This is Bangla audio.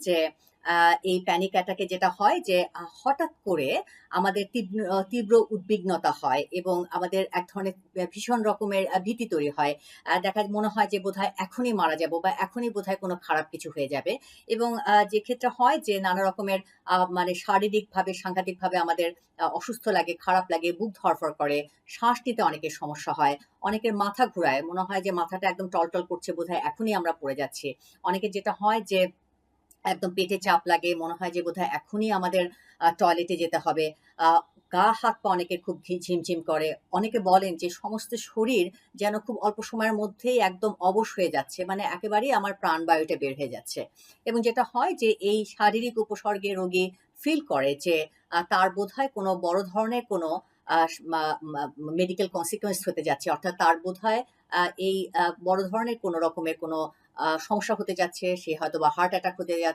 যে এই প্যানিক অ্যাটাকে যেটা হয় যে হঠাৎ করে আমাদের তীব্র উদ্বিগ্নতা হয় এবং আমাদের এক ধরনের ভীষণ রকমের ভীতি তৈরি হয়। দেখা মনে হয় যে বোধহয় এখনই মারা যাব বা এখনই বোধহয় কোনো খারাপ কিছু হয়ে যাবে এবং যে ক্ষেত্রে হয় যে নানা রকমের মানে শারীরিকভাবে সাংঘাতিকভাবে আমাদের অসুস্থ লাগে, খারাপ লাগে, বুক ধড়ফড় করে, শ্বাস নিতে অনেকের সমস্যা হয়। অনেকের মাথা ঘুরায়। মনে হয় যে মাথাটা একদম টলটল করছে বোধহয় এখনই আমরা পড়ে যাচ্ছি। অনেকের যেটা হয় যে একদম পেটে চাপ লাগে। মনে হয় যে বোধহয় এখনই আমাদের টয়লেটে যেতে হবে। গা হাত-পা অনেকের খুব ঝিমঝিম করে। অনেকে বলেন যে সমস্ত শরীর যেন খুব অল্প সময়ের মধ্যেই একদম অবশ হয়ে যাচ্ছে। মানে একেবারেই আমার প্রাণবায়ুটা বের হয়ে যাচ্ছে। এবং যেটা হয় যে এই শারীরিক উপসর্গে রোগী ফিল করে যে তার বোধহয় কোনো বড় ধরনের কোনো মেডিকেল কনসিকুয়েন্স হতে যাচ্ছে। অর্থাৎ তার বোধ হয় এই বড় ধরনের কোনো রকমের কোনো সমস্যা হতে যাচ্ছে। সে হয়তো বা হার্ট অ্যাটাক হতে যা